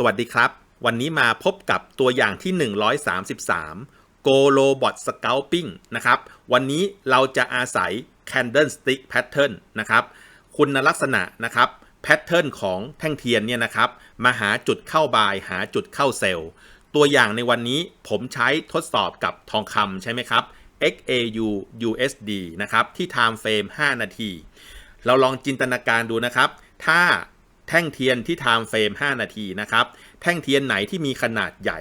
สวัสดีครับ วันนี้มาพบกับตัวอย่างที่ 133 Go Robot Scalping นะครับ วันนี้เราจะอาศัย Candlestick Pattern นะครับ คุณลักษณะนะครับแพทเทิร์นของแท่งเทียนเนี่ยนะครับมาหาจุดเข้าบายหาจุดเข้าเซลล์ ตัวอย่างในวันนี้ผมใช้ทดสอบกับทองคำใช่ไหมครับ XAU USD นะครับที่ Time Frame 5 นาที เราลองจินตนาการดูนะครับ ถ้า แท่งเทียนที่ Time Frame 5นาทีนะครับ แท่งเทียนไหนที่มีขนาดใหญ่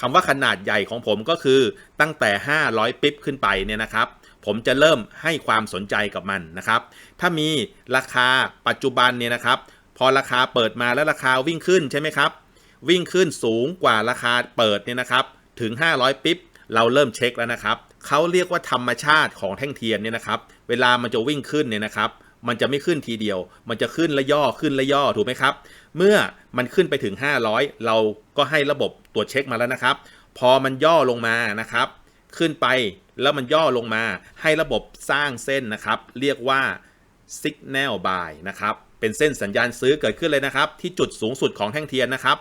คำว่าขนาดใหญ่ของผมก็คือตั้งแต่ 500 ปิ๊บขึ้นไปเนี่ยนะครับผมจะเริ่มให้ความสนใจกับมันนะครับ ถ้ามีราคาปัจจุบันเนี่ยนะครับ พอราคาเปิดมาแล้วราคาวิ่งขึ้นใช่ไหมครับ วิ่งขึ้นสูงกว่าราคาเปิดเนี่ยนะครับ ถึง 500 ปิ๊บ เราเริ่มเช็คแล้วนะครับ เขาเรียกว่าธรรมชาติของแท่งเทียนเนี่ยนะครับ เวลามันจะวิ่งขึ้นเนี่ยนะครับ มันจะไม่ขึ้นทีเดียว มันจะขึ้นและย่อขึ้นและย่อถูกไหมครับ เมื่อมันขึ้นไปถึง 500 เราก็ให้ระบบตรวจเช็คมาแล้วนะครับ พอมันย่อลงมานะครับ ขึ้นไปแล้วมันย่อลงมา ให้ระบบสร้างเส้นนะครับ เรียกว่า signal buy นะครับ เป็นเส้นสัญญาณซื้อเกิดขึ้นเลยนะครับ ที่จุดสูงสุดของแท่งเทียนนะครับ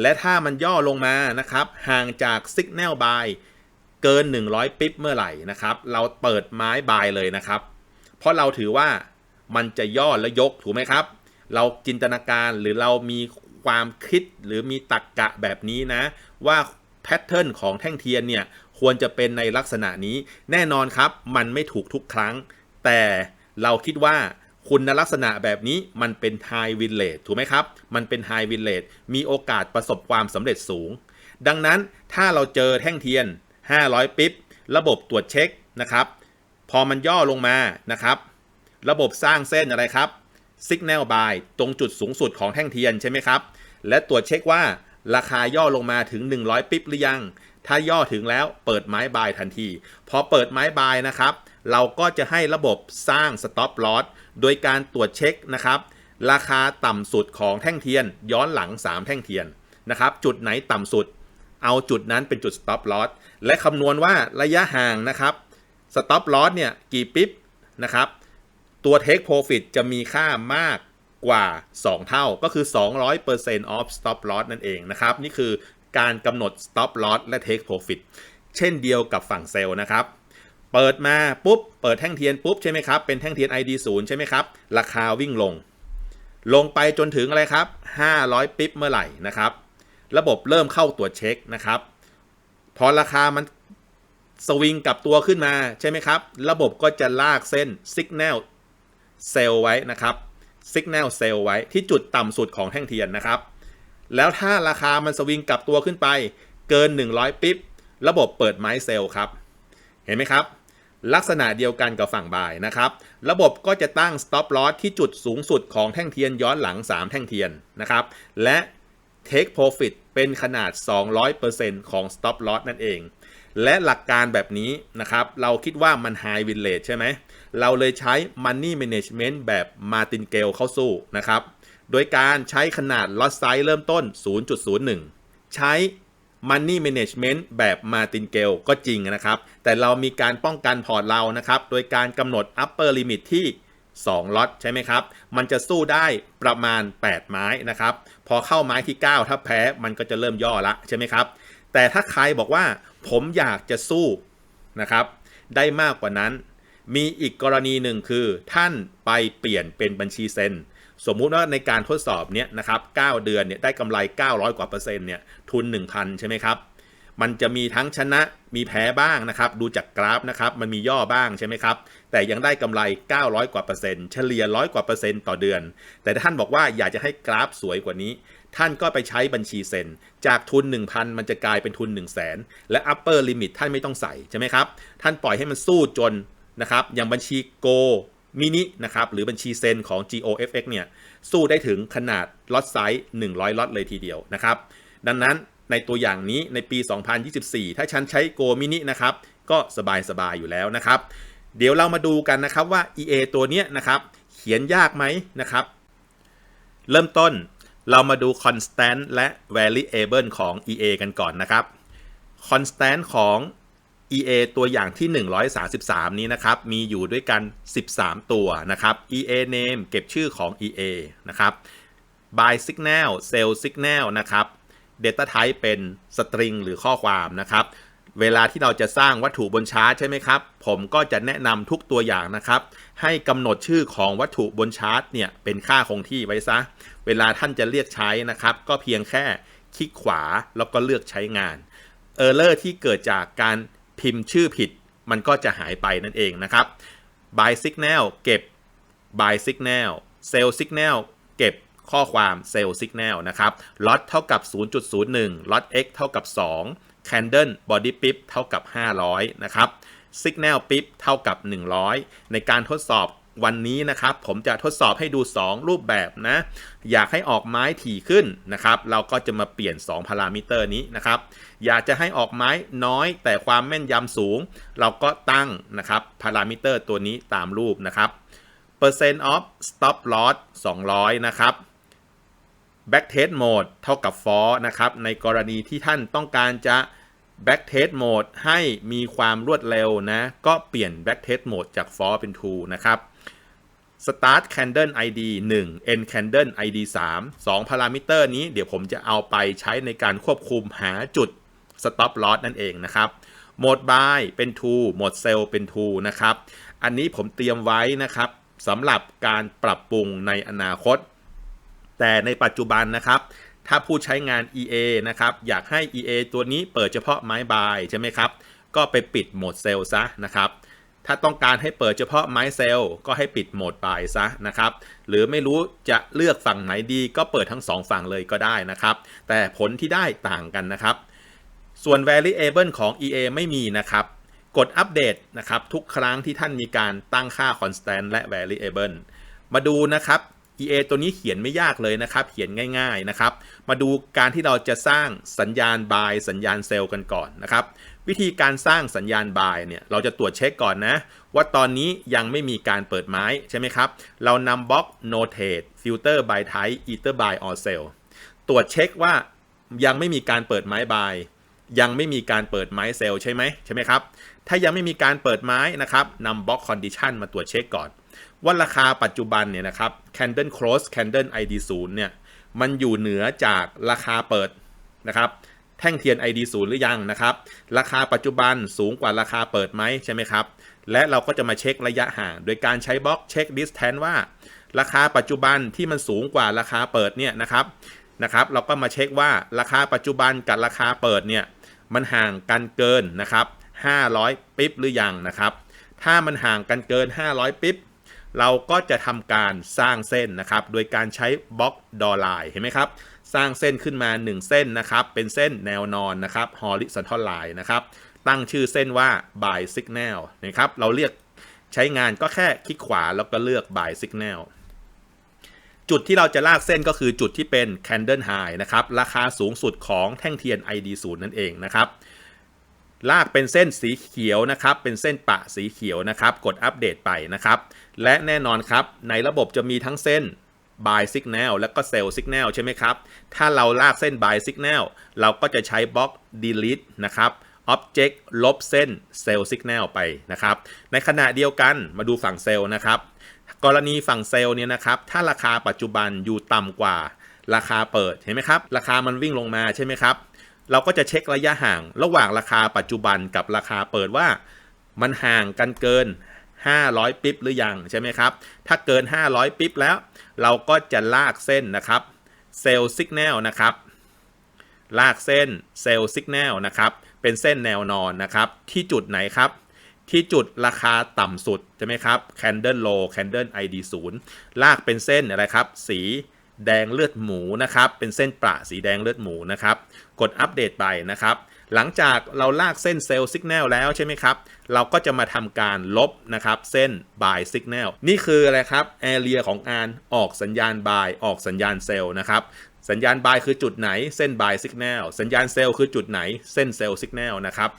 และถ้ามันย่อลงมานะครับ ห่างจาก signal buy เกิน 100 ปิ๊บเมื่อไหร่นะครับ เราเปิดไม้บายเลยนะครับ เพราะเราถือว่า มันจะย่อและยกถูกไหมครับ เราจินตนาการหรือเรามีความคิดหรือมีตรรกกะแบบนี้นะ ว่าแพทเทิร์นของแท่งเทียนเนี่ยควรจะเป็นในลักษณะนี้แน่นอนครับ มันไม่ถูกทุกครั้ง แต่เราคิดว่าคุณลักษณะแบบนี้มันเป็น High Win Rate ถูกไหมครับ มันเป็น High Win Rate มีโอกาสประสบความสำเร็จสูง ดังนั้นถ้าเราเจอแท่งเทียน 500 ปิ๊บ ระบบตรวจเช็คนะครับ พอมันย่อลงมานะครับ ระบบสร้างเส้นอะไรครับ Signal Buy ตรงจุดสูงสุดของแท่งเทียนใช่ไหมครับ และตรวจเช็คว่าราคาย่อลงมาถึง 100 ปิ๊บหรือยัง ถ้าย่อถึงแล้วเปิดไม้บายทันที พอเปิดไม้บายนะครับ เราก็จะให้ระบบสร้าง Stop Loss โดยการตรวจเช็คนะครับ ราคาต่ำสุดของแท่งเทียน ย้อนหลัง 3 แท่งเทียนนะครับ จุดไหนต่ำสุด เอาจุดนั้นเป็นจุด Stop Loss และคำนวณว่าระยะห่างนะครับ Stop Loss เนี่ยกี่ปิ๊บนะครับ ตัว Take Profit จะมีค่ามากกว่า 2 เท่าก็คือ 200% of Stop Loss นั่นเองนะครับ นี่คือการกำหนด Stop Loss และ Take Profit เช่นเดียวกับฝั่งเซลล์นะครับ เปิดมาปุ๊บ เปิดแท่งเทียนปุ๊บใช่ไหมครับ เป็นแท่งเทียน ID 0ใช่ไหมครับ ราคาวิ่งลง ลงไปจนถึงอะไรครับ 500 ปิ๊บเมื่อไหร่นะครับ ระบบเริ่มเข้าตรวจเช็คนะครับ พอราคามันสวิงกลับตัวขึ้นมาใช่ไหมครับ ระบบก็จะลากเส้น Signal เซลล์ไว้นะครับ Signal เซลล์ไว้ที่จุดต่ำสุดของแท่งเทียนนะครับ แล้วถ้าราคามันสวิงกลับตัวขึ้นไปเกิน 100 ปิ๊บ ระบบเปิดไม้เซลล์ครับ เห็นไหมครับ ลักษณะเดียวกันกับฝั่งบ่ายนะครับ ระบบก็จะตั้ง stop loss ที่จุดสูงสุดของแท่งเทียนย้อนหลัง 3 แท่งเทียนนะครับ และ take profit เป็นขนาด 200%ของ stop loss นั่นเอง และหลักการแบบนี้นะครับ เราคิดว่ามัน high win rate ใช่ไหม เราเลยใช้ money management แบบ martingale เข้าสู้นะครับ โดยการใช้ขนาด lot size เริ่มต้น 0.01 ใช้ Money Management แบบ Martingale ก็จริงนะครับ แต่เรามีการป้องกันพอร์ตเรานะครับ โดยการกำหนด Upper Limit ที่2ล็อตใช่ไหมครับ มันจะสู้ได้ประมาณ 8 ไม้นะครับ พอเข้าไม้ที่ 9 ถ้าแพ้มันก็จะเริ่มย่อละใช่ไหมครับ แต่ถ้าใครบอกว่าผมอยากจะสู้นะครับ ได้มากกว่านั้น มีอีกกรณีหนึ่งคือ ท่านไปเปลี่ยนเป็นบัญชีเซ็น สมมุติว่าในการทดสอบเนี้ยนะครับ9เดือนเนี่ยได้กำไร 900 กว่าเปอร์เซ็นต์เนี่ยทุน 1,000 ใช่ไหมครับ มันจะมีทั้งชนะมีแพ้บ้างนะครับ ดูจากกราฟนะครับ มันมีย่อบ้างใช่ไหมครับ แต่ยังได้กำไร 900 กว่าเปอร์เซ็นต์เฉลี่ยร้อยกว่าเปอร์เซ็นต์ต่อเดือน แต่ท่านบอกว่าอยากจะให้กราฟสวยกว่านี้ท่านก็ไปใช้บัญชีเซ็น จากทุน 1,000 มันจะกลายเป็นทุน 1 0 0 0 0แสนและ upper limit ท่านไม่ต้องใส่ใช่ไหมครับ ท่านปล่อยให้มันสู้จน นะครับอย่างบัญชี Go มินินะครับหรือบัญชีเซนของ GOFX เนี่ยสู้ได้ถึงขนาดล็อตไซส์ 100 ล็อตเลยทีเดียวนะครับ ดังนั้นในตัวอย่างนี้ในปี 2024 ถ้าฉันใช้ Go Mini นะครับ ก็สบายๆอยู่แล้วนะครับ เดี๋ยวเรามาดูกันนะครับว่า EA ตัวเนี้ยนะครับ เขียนยากไหมนะครับ เริ่มต้นเรามาดู constant และ variable ของ EA กันก่อนนะครับ constant ของ EA ตัวอย่างที่ 133 นี้นะครับ มีอยู่ด้วยกัน 13 ตัวนะครับ EA name เก็บชื่อของ EA นะครับ buy signal sell signal นะครับ data type เป็น string หรือข้อความนะครับ เวลาที่เราจะสร้างวัตถุบนชาร์ตใช่ไหมครับ ผมก็จะแนะนำทุกตัวอย่างนะครับ ให้กำหนดชื่อของวัตถุบนชาร์ตเนี่ยเป็นค่าคงที่ไว้ซะ เวลาท่านจะเรียกใช้นะครับ ก็เพียงแค่คลิกขวาแล้วก็เลือกใช้งานเออร์เลอร์ที่เกิดจากการ พิมพ์ชื่อผิด มันก็จะหายไปนั่นเองนะครับ buy signal เก็บ buy signal sell signal เก็บข้อความ sell signal นะครับ lot เท่ากับ 0.01 lot x เท่ากับ 2 candle body pip เท่ากับ 500 นะครับ signal pip เท่ากับ 100 ในการทดสอบ วันนี้นะครับ ผมจะทดสอบให้ดู 2 รูปแบบนะ อยากให้ออกไม้ถี่ขึ้นนะครับ เราก็จะมาเปลี่ยน 2 พารามิเตอร์นี้นะครับ อยากจะให้ออกไม้น้อย แต่ความแม่นยำสูง เราก็ตั้งนะครับพารามิเตอร์ตัวนี้ตามรูปนะครับ percent of stop loss 200 นะครับ backtest mode เท่ากับ for นะครับ ในกรณีที่ท่านต้องการจะ backtest mode ให้มีความรวดเร็วนะ ก็เปลี่ยน backtest mode จาก for เป็น true นะครับ start candle id 1 end candle id 3 2พารามิเตอร์นี้เดี๋ยวผมจะเอาไปใช้ในการควบคุมหาจุด stop loss นั่นเองนะครับ mode buy เป็น true mode sell เป็น true นะครับ อันนี้ผมเตรียมไว้นะครับสำหรับการปรับปรุงในอนาคต แต่ในปัจจุบันนะครับถ้าผู้ใช้งาน EA นะครับ อยากให้ EA ตัวนี้เปิดเฉพาะไม้บายใช่ไหมครับ ก็ไปปิดโหมดเซลล์ซะนะครับ ถ้าต้องการให้เปิดเฉพาะไม้เซลก็ให้ปิดโหมดบายซะนะครับ หรือไม่รู้จะเลือกฝั่งไหนดีก็เปิดทั้งสองฝั่งเลยก็ได้นะครับ แต่ผลที่ได้ต่างกันนะครับ ส่วน variable ของ EA ไม่มีนะครับ กดอัปเดตนะครับ ทุกครั้งที่ท่านมีการตั้งค่า constant และ variable มาดูนะครับ EA ตัวนี้เขียนไม่ยากเลยนะครับ เขียนง่าย ๆนะครับ มาดูการที่เราจะสร้างสัญญาณ buy สัญญาณ sell กันก่อนนะครับ วิธีการสร้างสัญญาณ buy เนี่ยเราจะตรวจเช็คก่อนนะ ว่าตอนนี้ยังไม่มีการเปิดไม้ใช่ไหมครับ เรานำบล็อก notate filter by type either by or sell ตรวจเช็คว่ายังไม่มีการเปิดไม้ buy ยังไม่มีการเปิดไม้เซลใช่ไหมใช่ไหมครับ ถ้ายังไม่มีการเปิดไม้นะครับนำบล็อกคอนดิชันมาตรวจเช็คก่อน ว่าราคาปัจจุบันเนี่ยนะครับ candle close candle id 0เนี่ยมันอยู่เหนือจากราคาเปิดนะครับ แท่งเทียน id 0หรือยังนะครับ ราคาปัจจุบันสูงกว่าราคาเปิดไหมใช่ไหมครับ และเราก็จะมาเช็คระยะห่าง โดยการใช้บล็อกเช็ค distance ว่า ราคาปัจจุบันที่มันสูงกว่าราคาเปิดเนี่ยนะครับนะครับ เราก็มาเช็คว่าราคาปัจจุบันกับราคาเปิดเนี่ยมันห่างกันเกินนะครับ 500 ปิ๊บหรือยังนะครับ ถ้ามันห่างกันเกิน 500 ปิ๊บเราก็จะทำการสร้างเส้นนะครับ โดยการใช้บล็อกดอลลน์เห็นไหมครับ สร้างเส้นขึ้นมา 1 เส้นนะครับ เป็นเส้นแนวนอนนะครับ horizontal line นะครับ ตั้งชื่อเส้นว่า by signal นะครับ เราเรียกใช้งานก็แค่คลิกขวาแล้วก็เลือก by signal จุดที่เราจะลากเส้นก็คือจุดที่เป็น candle high นะครับ ราคาสูงสุดของแท่งเทียน ID 0 นั่นเองนะครับลากเป็นเส้นสีเขียวนะครับ เป็นเส้นปะสีเขียวนะครับ กดอัปเดตไปนะครับ และแน่นอนครับ ในระบบจะมีทั้งเส้น buy signal และก็ sell signal ใช่ไหมครับ ถ้าเราลากเส้น buy signal เราก็จะใช้บล็อก delete นะครับ object ลบเส้น sell signal ไปนะครับ ในขณะเดียวกันมาดูฝั่งเซลล์นะครับ กรณีฝั่งเซลล์เนี่ยนะครับ ถ้าราคาปัจจุบันอยู่ต่ำกว่าราคาเปิดเห็นไหมครับ ราคามันวิ่งลงมาใช่ไหมครับ เราก็จะเช็คระยะห่าง ระหว่างราคาปัจจุบันกับราคาเปิดว่า มันห่างกันเกิน 500 ปิ๊บหรือยังใช่ไหมครับ ถ้าเกิน 500 ปิ๊บแล้ว เราก็จะลากเส้นนะครับเซลล์สัญญาณนะครับ ลากเส้นเซลล์สัญญาณนะครับ เป็นเส้นแนวนอนนะครับ ที่จุดไหนครับ ที่จุดราคาต่ำสุดใช่ไหมครับ candle low candle id 0ลากเป็นเส้นอะไรครับ สีแดงเลือดหมูนะครับ เป็นเส้นประสีแดงเลือดหมูนะครับ กดอัปเดตไปนะครับ หลังจากเราลากเส้นเซลล์สัญญาณแล้วใช่ไหมครับ เราก็จะมาทำการลบนะครับเส้น buy signal นี่คืออะไรครับ area ของการออกสัญญาณ buy ออกสัญญาณเซลล์นะครับสัญญาณ buy คือจุดไหนเส้น buy signal สัญญาณเซลล์คือจุดไหนเส้นเซลล์ signal นะครับ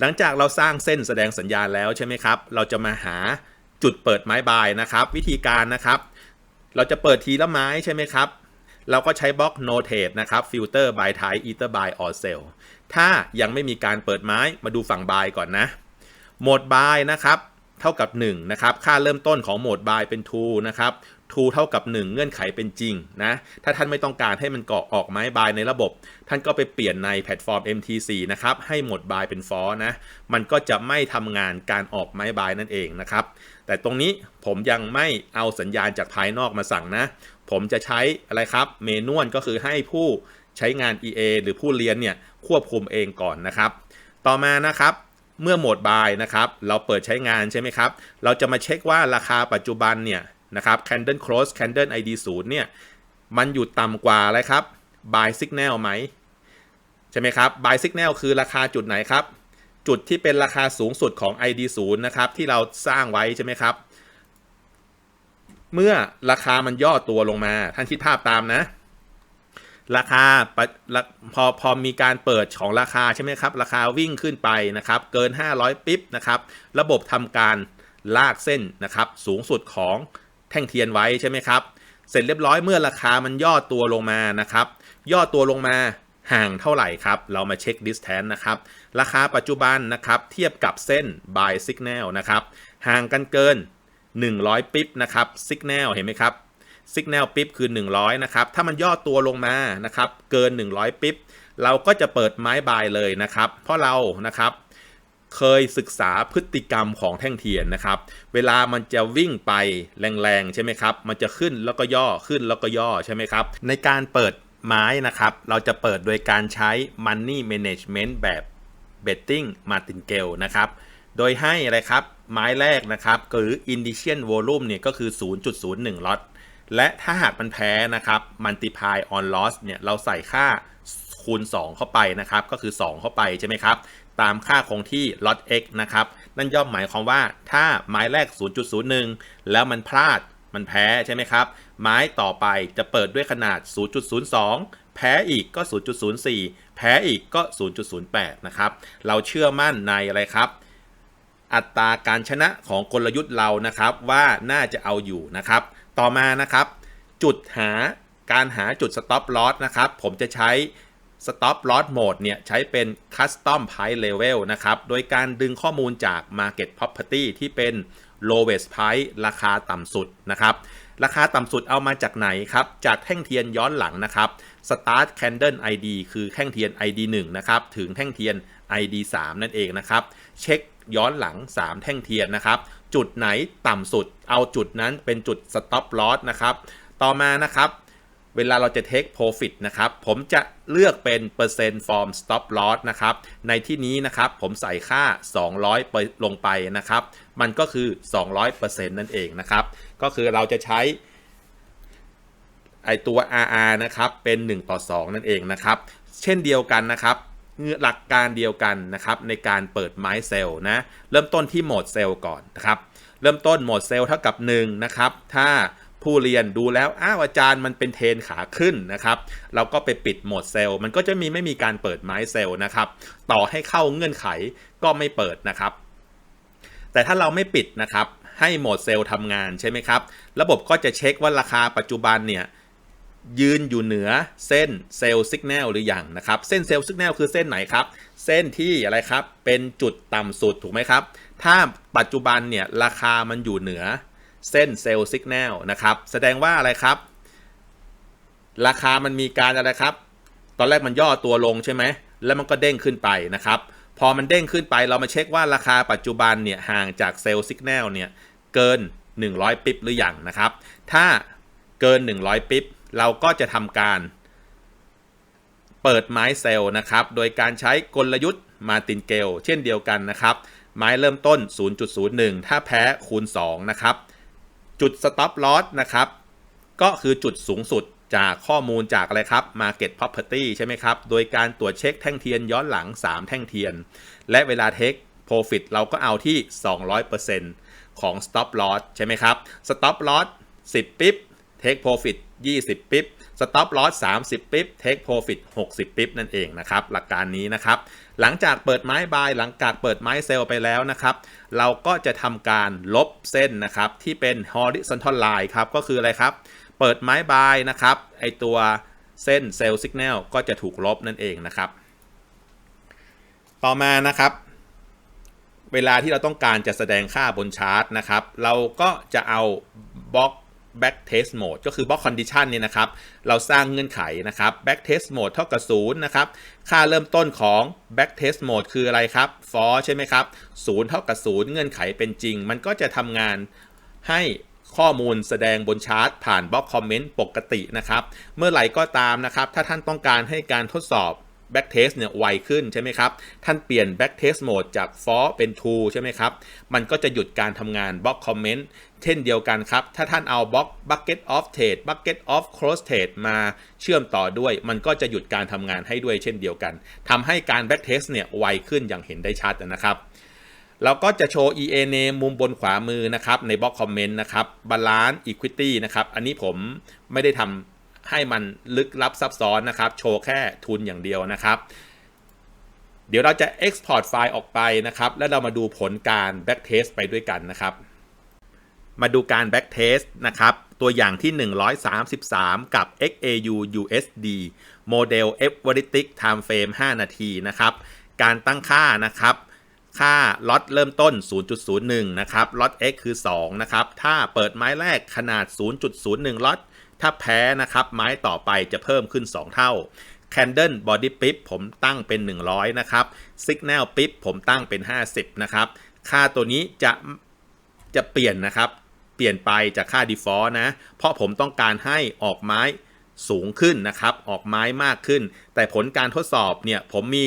หลังจากเราสร้างเส้นแสดงสัญญาณแล้วใช่ไหมครับ เราจะมาหาจุดเปิดไม้บายนะครับ วิธีการนะครับ เราจะเปิดทีละไม้ใช่ไหมครับ เราก็ใช้บล็อก notate นะครับ filter by type either buy or sell ถ้ายังไม่มีการเปิดไม้มาดูฝั่ง buy ก่อนนะ โหมด buy นะครับ เท่ากับ 1 นะครับ ค่าเริ่มต้นของโหมด buy เป็น true นะครับ true เท่ากับ 1 เงื่อนไขเป็นจริงนะ ถ้าท่านไม่ต้องการให้มันเกาะออกไม้บายในระบบ ท่านก็ไปเปลี่ยนในแพลตฟอร์ม MT4 นะครับ ให้โหมดบายเป็นฟอนะ มันก็จะไม่ทำงานการออกไม้บายนั่นเองนะครับ แต่ตรงนี้ผมยังไม่เอาสัญญาณจากภายนอกมาสั่งนะ ผมจะใช้อะไรครับเมนวลก็คือให้ผู้ใช้งาน EA หรือผู้เรียนเนี่ยควบคุมเองก่อนนะครับ ต่อมานะครับเมื่อโหมดบายนะครับ เราเปิดใช้งานใช่ไหมครับ เราจะมาเช็คว่าราคาปัจจุบันเนี่ยนะครับ Candle Close Candle ID 0เนี่ยมันอยู่ต่ำกว่าอะไรครับ buy signal ไหมใช่ไหมครับ buy signal คือราคาจุดไหนครับ จุดที่เป็นราคาสูงสุดของ ID 0นะครับที่เราสร้างไว้ใช่ไหมครับ เมื่อราคามันย่อตัวลงมา ท่านคิดภาพตามนะ ราคาพอพอมีการเปิดของราคาใช่ไหมครับ ราคาวิ่งขึ้นไปนะครับ เกิน 500 ปิ๊บนะครับ ระบบทำการลากเส้นนะครับ สูงสุดของแท่งเทียนไว้ใช่ไหมครับ เสร็จเรียบร้อยเมื่อราคามันย่อตัวลงมานะครับ ย่อตัวลงมาห่างเท่าไหร่ครับ เรามาเช็ค distance นะครับ ราคาปัจจุบันนะครับ เทียบกับเส้น buy signal นะครับ ห่างกันเกิน 100 ปิ๊บนะครับ signal เห็นไหมครับ signal ปิ๊บคือ 100 นะครับ ถ้ามันย่อตัวลงมานะครับ เกิน 100 ปิ๊บเราก็จะเปิดไม้บายเลยนะครับ เพราะเรานะครับเคยศึกษาพฤติกรรมของแท่งเทียนนะครับ เวลามันจะวิ่งไปแรงๆใช่ไหมครับ มันจะขึ้นแล้วก็ย่อขึ้นแล้วก็ย่อใช่ไหมครับ ในการเปิดไม้นะครับ เราจะเปิดโดยการใช้ money management แบบ betting martingale นะครับ โดยให้อะไรครับไม้แรกนะครับหรือ initial volume เนี่ยก็คือ 0.01 ล็อต และถ้าหากมันแพ้นะครับ multiply on loss เนี่ยเราใส่ค่าคูณ 2 เข้าไปนะครับก็คือ 2 เข้าไปใช่ไหมครับ ตามค่าคงที่ lot x นะครับ นั่นย่อมหมายความว่าถ้าไม้แรก 0.01 แล้วมันพลาดมันแพ้ใช่ไหมครับ ไม้ต่อไปจะเปิดด้วยขนาด 0.02 แพ้อีกก็ 0.04 แพ้อีกก็ 0.08 นะครับ เราเชื่อมั่นในอะไรครับ อัตราการชนะของกลยุทธ์เรานะครับว่าน่าจะเอาอยู่นะครับ ต่อมานะครับ จุดหาการหาจุด stop loss นะครับ ผมจะใช้ stop loss mode เนี่ยใช้เป็น custom price level นะครับ โดยการดึงข้อมูลจาก market property ที่เป็น lowest price ราคาต่ำสุดนะครับราคาต่ำสุดเอามาจากไหนครับ จากแท่งเทียนย้อนหลังนะครับ start candle ID คือแท่งเทียน ID 1นะครับ ถึงแท่งเทียน ID 3นั่นเองนะครับ เช็ค ย้อนหลัง 3 แท่งเทียนนะครับ จุดไหนต่ำสุด เอาจุดนั้นเป็นจุด stop loss นะครับ ต่อมานะครับ เวลาเราจะ take profit นะครับ ผมจะเลือกเป็นเปอร์เซ็นต์ from stop loss นะครับ ในที่นี้นะครับ ผมใส่ค่า 200ไปลงไปนะครับ มันก็คือ 200%นั่นเองนะครับ ก็คือเราจะใช้ไอตัว RR นะครับ เป็น 1 ต่อ 2 นั่นเองนะครับ เช่นเดียวกันนะครับ หลักการเดียวกันนะครับในการเปิดไม้เซลล์นะเริ่มต้นที่โหมดเซลล์ก่อนนะครับเริ่มต้นโหมดเซลล์เท่ากับ1นะครับถ้าผู้เรียนดูแล้วอ้าวอาจารย์มันเป็นเทนขาขึ้นนะครับ เราก็ไปปิดโหมดเซลล์ มันก็จะมีไม่มีการเปิดไม้เซลล์นะครับ ต่อให้เข้าเงื่อนไขก็ไม่เปิดนะครับ แต่ถ้าเราไม่ปิดนะครับ ให้โหมดเซลล์ทำงานใช่ไหมครับ ระบบก็จะเช็คว่าราคาปัจจุบันเนี่ย ยืนอยู่เหนือเส้นเซลล์สัญญาณหรืออยังนะครับ เส้นเซลล์สัญญาณคือเส้นไหนครับ เส้นที่อะไรครับ เป็นจุดต่ำสุดถูกไหมครับ ถ้าปัจจุบันเนี่ยราคามันอยู่เหนือเส้นเซลล์สัญญาณนะครับ แสดงว่าอะไรครับ ราคามันมีการอะไรครับ ตอนแรกมันย่อตัวลงใช่ไหม แล้วมันก็เด้งขึ้นไปนะครับ พอมันเด้งขึ้นไปเรามาเช็คว่าราคาปัจจุบันเนี่ยห่างจากเซลล์สัญญาณเนี่ยเกิน 100 ปิ๊บหรืออยังนะครับ ถ้าเกิน 100 ปิ๊บ เราก็จะทำการ เปิดไม้เซลล์นะครับ โดยการใช้กลยุทธ์มาตินเกล เช่นเดียวกันนะครับ ไม้เริ่มต้น 0.01 ถ้าแพ้คูณ 2 นะครับ จุด stop loss นะครับ ก็คือจุดสูงสุดจากข้อมูลจากอะไรครับ market property ใช่ไหมครับ โดยการตรวจเช็คแท่งเทียนย้อนหลัง 3 แท่งเทียน และเวลา take profit เราก็เอาที่ 200%ของ stop loss ใช่ไหมครับ stop loss 10 ปิ๊บ take profit 20 ปิ๊บ stop loss 30 ปิ๊บ take profit 60 ปิ๊บนั่นเองนะครับหลักการนี้นะครับ หลังจากเปิดไม้บายหลังจากเปิดไม้เซลล์ไปแล้วนะครับ เราก็จะทำการลบเส้นนะครับที่เป็น horizontal line ครับก็คืออะไรครับ เปิดไม้บายนะครับไอตัวเส้นเซลล์สัญญาณก็จะถูกลบนั่นเองนะครับ ต่อมานะครับ เวลาที่เราต้องการจะแสดงค่าบนชาร์ตนะครับ เราก็จะเอาบล็อก back test mode ก็คือ block condition เนี่ยนะครับ เราสร้างเงื่อนไขนะครับ back test mode เท่ากับ0นะครับ ค่าเริ่มต้นของ back test mode คืออะไรครับ for ใช่ไหมครับ0เท่ากับ0เงื่อนไขเป็นจริง มันก็จะทำงานให้ข้อมูลแสดงบนชาร์ตผ่านบล็อกคอมเมนต์ปกตินะครับ เมื่อไหร่ก็ตามนะครับ ถ้าท่านต้องการให้การทดสอบ back test เนี่ยไวขึ้นใช่ไหมครับ ท่านเปลี่ยน back test mode จาก for เป็น true ใช่ไหมครับ มันก็จะหยุดการทำงานบล็อกคอมเมนต์ เช่นเดียวกันครับ ถ้าท่านเอาบล็อก bucket of trade bucket of close trade มาเชื่อมต่อด้วย มันก็จะหยุดการทำงานให้ด้วยเช่นเดียวกันทำให้การ back test เนี่ยไวขึ้นอย่างเห็นได้ชัดนะครับเราก็จะโชว์ EA name มุมบนขวามือนะครับ ในบล็อกคอมเมนต์นะครับ balance equity นะครับ อันนี้ผมไม่ได้ทำให้มันลึกลับซับซ้อนนะครับ โชว์แค่ทุนอย่างเดียวนะครับ เดี๋ยวเราจะ export ไฟล์ออกไปนะครับ แล้วเรามาดูผลการ backtest ไปด้วยกันนะครับ มาดูการ backtest นะครับ ตัวอย่างที่ 133 กับ XAU USD โมเดล f v a r i t i c Time Frame 5 นาทีนะครับ การตั้งค่านะครับ ค่าล็อตเริ่มต้น 0.01 นะครับ ล็อต x คือ 2 นะครับ ถ้าเปิดไม้แรกขนาด 0.01 ล็อต ถ้าแพ้นะครับ ไม้ต่อไปจะเพิ่มขึ้น 2 เท่า Candle Body Pip ผมตั้งเป็น 100 นะครับ Signal Pip ผมตั้งเป็น 50 นะครับ ค่าตัวนี้จะจะเปลี่ยนนะครับ เปลี่ยนไปจากค่า default นะ เพราะผมต้องการให้ออกไม้สูงขึ้นนะครับ ออกไม้มากขึ้น แต่ผลการทดสอบเนี่ยผมมี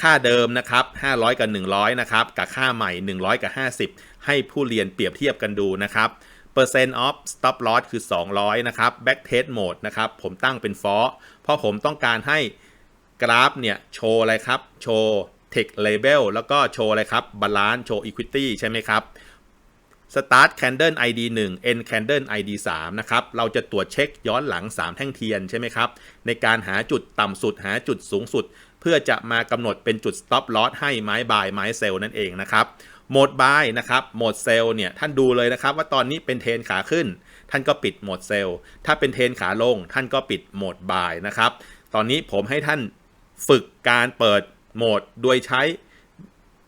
ค่าเดิมนะครับ 500 กับ 100 นะครับ กับค่าใหม่ 100 กับ 50 ให้ผู้เรียนเปรียบเทียบกันดูนะครับเปอร์เซ็นต์ of stop loss คือ 200 นะครับ back test mode นะครับ ผมตั้งเป็น for เพราะผมต้องการให้กราฟเนี่ย โชว์อะไรครับ โชว์ tech label แล้วก็โชว์อะไรครับ balance โชว์ equity ใช่ไหมครับ start candle id 1 end candle id 3นะครับเราจะตรวจเช็คย้อนหลัง 3 แท่งเทียนใช่ไหมครับ ในการหาจุดต่ำสุดหาจุดสูงสุด เพื่อจะมากำหนดเป็นจุด stop loss ให้ไม้บายไม้เซลนั่นเองนะครับโหมดบายนะครับโหมดเซลเนี่ยท่านดูเลยนะครับว่าตอนนี้เป็นเทรนขาขึ้น ท่านก็ปิดโหมดเซลถ้าเป็นเทรนขาลง ท่านก็ปิดโหมดบายนะครับตอนนี้ผมให้ท่านฝึกการเปิดโหมดโดยใช้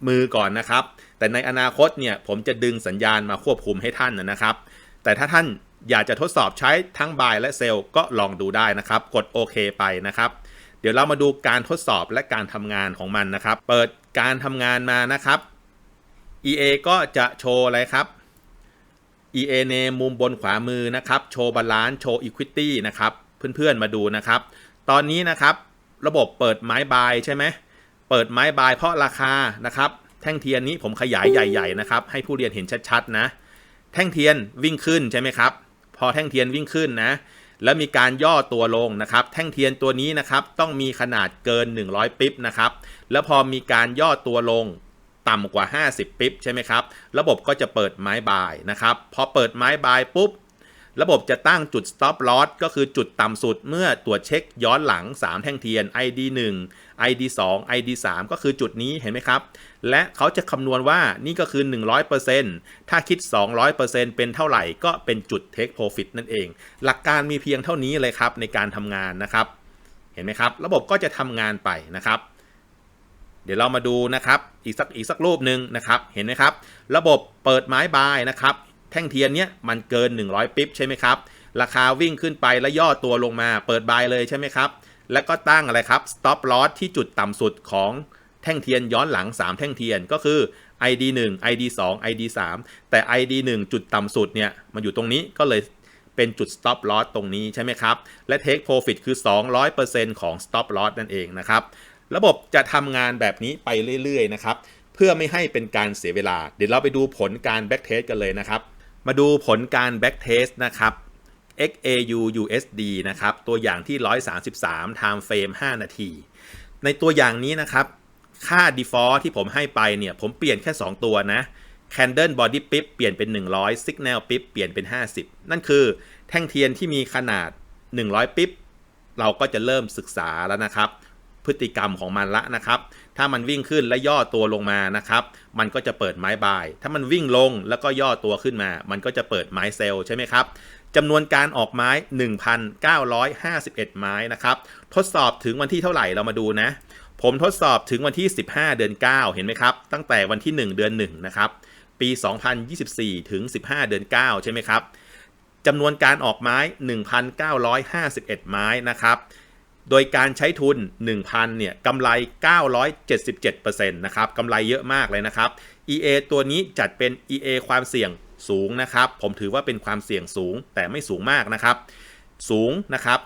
มือก่อนนะครับ แต่ในอนาคตเนี่ยผมจะดึงสัญญาณมาควบคุมให้ท่านนะครับ แต่ถ้าท่านอยากจะทดสอบใช้ทั้งบายและเซลก็ลองดูได้นะครับ กดโอเคไปนะครับ เดี๋ยวเรามาดูการทดสอบและการทำงานของมันนะครับ เปิดการทำงานมานะครับ EA ก็จะโชว์อะไรครับ EA ในมุมบนขวามือนะครับ โชว์บาลานซ์โชว์ Equity นะครับ เพื่อนๆมาดูนะครับ ตอนนี้นะครับ ระบบเปิดไม้บายใช่ไหม เปิดไม้บายเพราะราคานะครับ แท่งเทียนนี้ผมขยายใหญ่ ๆ นะครับ ให้ผู้เรียนเห็นชัดๆนะ แท่งเทียนวิ่งขึ้นใช่ไหมครับ พอแท่งเทียนวิ่งขึ้นนะ แล้วมีการย่อตัวลงนะครับ แท่งเทียนตัวนี้นะครับ ต้องมีขนาดเกิน 100 ปิ๊บนะครับ แล้วพอมีการย่อตัวลงต่ำกว่า 50 ปิ๊บใช่ไหมครับ ระบบก็จะเปิดไม้บายนะครับ พอเปิดไม้บายปุ๊บ ระบบจะตั้งจุด stop loss ก็คือจุดต่ำสุดเมื่อตรวจเช็คย้อนหลัง 3 แท่งเทียน ID 1 ID 2 ID 3ก็คือจุดนี้เห็นไหมครับ และเขาจะคำนวณว่านี่ก็คือ 100%ถ้าคิด 200%เป็นเท่าไหร่ก็เป็นจุด take profit นั่นเอง หลักการมีเพียงเท่านี้เลยครับในการทำงานนะครับ เห็นไหมครับ ระบบก็จะทำงานไปนะครับเดี๋ยวเรามาดูนะครับ อีกสักอีกสักรูปหนึ่งนะครับ เห็นไหมครับ ระบบเปิดไม้บายนะครับ แท่งเทียนเนี้ยมันเกิน 100 ปิ๊บใช่ไหมครับ ราคาวิ่งขึ้นไปแล้วย่อตัวลงมาเปิดบายเลยใช่ไหมครับ แล้วก็ตั้งอะไรครับ stop loss ที่จุดต่ำสุดของแท่งเทียนย้อนหลัง 3 แท่งเทียนก็คือ ID 1 ID 2 ID 3แต่ ID 1 จุดต่ำสุดเนี่ยมันอยู่ตรงนี้ก็เลยเป็นจุด stop loss ตรงนี้ใช่ไหมครับ และ take profit คือ 200%ของ stop loss นั่นเองนะครับ ระบบจะทำงานแบบนี้ไปเรื่อย ๆ นะครับ เพื่อไม่ให้เป็นการเสียเวลา เดี๋ยวเราไปดูผลการ back test กันเลยนะครับ มาดูผลการ back test นะครับ XAU USD นะครับ ตัวอย่างที่ 133 time frame 5 นาที ในตัวอย่างนี้นะครับ ค่า default ที่ผมให้ไปเนี่ย ผมเปลี่ยนแค่ 2 ตัวนะ Candle Body Pip เปลี่ยนเป็น 100 Signal Pip เปลี่ยนเป็น 50 นั่นคือแท่งเทียนที่มีขนาด 100 ปิ๊บเราก็จะเริ่มศึกษาแล้วนะครับ พฤติกรรมของมันละนะครับ ถ้ามันวิ่งขึ้นและย่อตัวลงมานะครับ มันก็จะเปิดไม้บาย ถ้ามันวิ่งลงแล้วก็ย่อตัวขึ้นมา มันก็จะเปิดไม้เซลล์ใช่ไหมครับจำนวนการออกไม้ 1,951 ไม้นะครับ ทดสอบถึงวันที่เท่าไหร่เรามาดูนะ ผมทดสอบถึงวันที่ 15 เดือน 9 เห็นไหมครับ ตั้งแต่วันที่ 1 เดือน 1 นะครับ ปี 2024 ถึง 15 เดือน 9 ใช่ไหมครับจำนวนการออกไม้ 1,951 ไม้นะครับ โดยการใช้ทุน 1,000 เนี่ยกำไร 977%นะครับกำไรเยอะมากเลยนะครับ EA ตัวนี้จัดเป็น EA ความเสี่ยงสูงนะครับ ผมถือว่าเป็นความเสี่ยงสูงแต่ไม่สูงมากนะครับ สูงนะครับ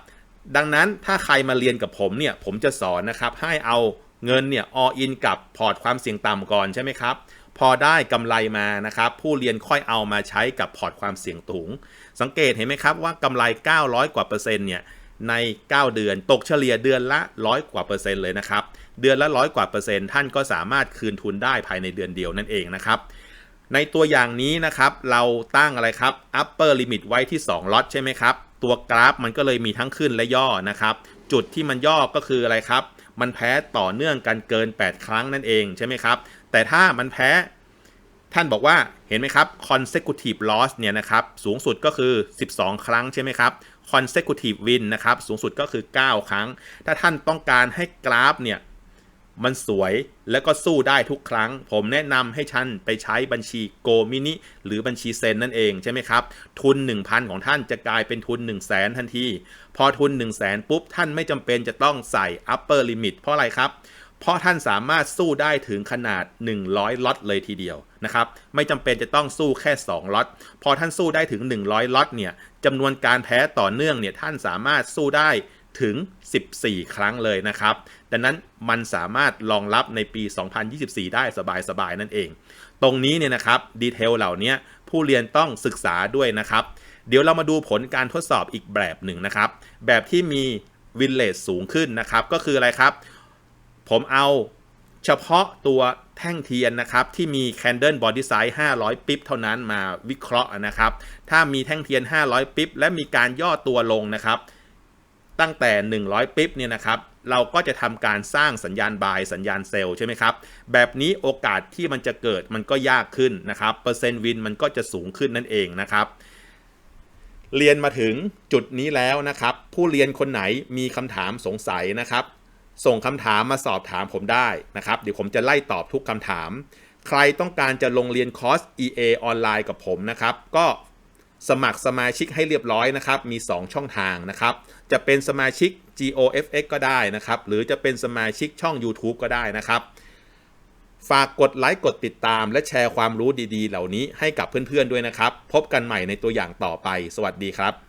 ดังนั้นถ้าใครมาเรียนกับผมเนี่ย ผมจะสอนนะครับ ให้เอาเงินเนี่ย all in กับพอร์ตความเสี่ยงต่ำก่อนใช่ไหมครับ พอได้กำไรมานะครับ ผู้เรียนค่อยเอามาใช้กับพอร์ตความเสี่ยงสูง สังเกตเห็นไหมครับว่ากำไร 900 กว่าเปอร์เซ็นต์เนี่ย ใน 9 เดือน ตกเฉลี่ยเดือนละร้อยกว่าเปอร์เซ็นต์เลยนะครับ เดือนละร้อยกว่าเปอร์เซ็นต์ท่านก็สามารถคืนทุนได้ภายในเดือนเดียวนั่นเองนะครับ ในตัวอย่างนี้นะครับ เราตั้งอะไรครับ upper limit ไว้ที่2ล็อตใช่ไหมครับ ตัวกราฟมันก็เลยมีทั้งขึ้นและย่อนะครับ จุดที่มันย่อก็คืออะไรครับ มันแพ้ต่อเนื่องกันเกิน 8 ครั้งนั่นเองใช่ไหมครับ แต่ถ้ามันแพ้ท่านบอกว่าเห็นไหมครับ consecutive loss เนี่ยนะครับ สูงสุดก็คือ 12 ครั้งใช่ไหมครับ consecutive win นะครับ สูงสุดก็คือ 9 ครั้ง ถ้าท่านต้องการให้กราฟเนี่ยมันสวยแล้วก็สู้ได้ทุกครั้ง ผมแนะนำให้ท่านไปใช้บัญชีโกมินิหรือบัญชีเซนนั่นเองใช่ไหมครับ ทุน 1,000 ของท่านจะกลายเป็นทุน 1 0 0 0 0แสนทันที พอทุน 1 0 0 0 0แสนปุ๊บ ท่านไม่จำเป็นจะต้องใส่ upper limit เพราะอะไรครับ เพราะท่านสามารถสู้ได้ถึงขนาด 100ล็อตเลยทีเดียวนะครับ ไม่จำเป็นจะต้องสู้แค่ 2ล็อต พอท่านสู้ได้ถึง 100ล็อตเนี่ยจำนวนการแพ้ต่อเนื่องเนี่ยท่านสามารถสู้ได้ถึง 14 ครั้งเลยนะครับ ดังนั้นมันสามารถรองรับในปี 2024 ได้สบายๆ นั่นเอง ตรงนี้เนี่ยนะครับ ดีเทลเหล่านี้ผู้เรียนต้องศึกษาด้วยนะครับ เดี๋ยวเรามาดูผลการทดสอบอีกแบบหนึ่งนะครับ แบบที่มีวินเลสสูงขึ้นนะครับ ก็คืออะไรครับ ผมเอาเฉพาะตัวแท่งเทียนนะครับ ที่มี Candle Body Size 500 ปิ๊บเท่านั้นมาวิเคราะห์นะครับ ถ้ามีแท่งเทียน 500 ปิ๊บและมีการย่อตัวลงนะครับ ตั้งแต่ 100 ปิ๊บเนี่ยนะครับเราก็จะทำการสร้างสัญญาณบายสัญญาณเซลล์ใช่ไหมครับ แบบนี้โอกาสที่มันจะเกิดมันก็ยากขึ้นนะครับ เปอร์เซ็นต์วินมันก็จะสูงขึ้นนั่นเองนะครับ เรียนมาถึงจุดนี้แล้วนะครับ ผู้เรียนคนไหนมีคำถามสงสัยนะครับ ส่งคำถามมาสอบถามผมได้นะครับ เดี๋ยวผมจะไล่ตอบทุกคำถาม ใครต้องการจะลงเรียนคอร์ส EA ออนไลน์กับผมนะครับ ก็สมัครสมาชิกให้เรียบร้อยนะครับ มี 2 ช่องทางนะครับ จะเป็นสมาชิก GOFX ก็ได้นะครับ หรือจะเป็นสมาชิกช่อง YouTube ก็ได้นะครับ ฝากกดไลค์กดติดตาม และแชร์ความรู้ดีๆ เหล่านี้ให้กับเพื่อนๆด้วยนะครับ พบกันใหม่ในตัวอย่างต่อไป สวัสดีครับ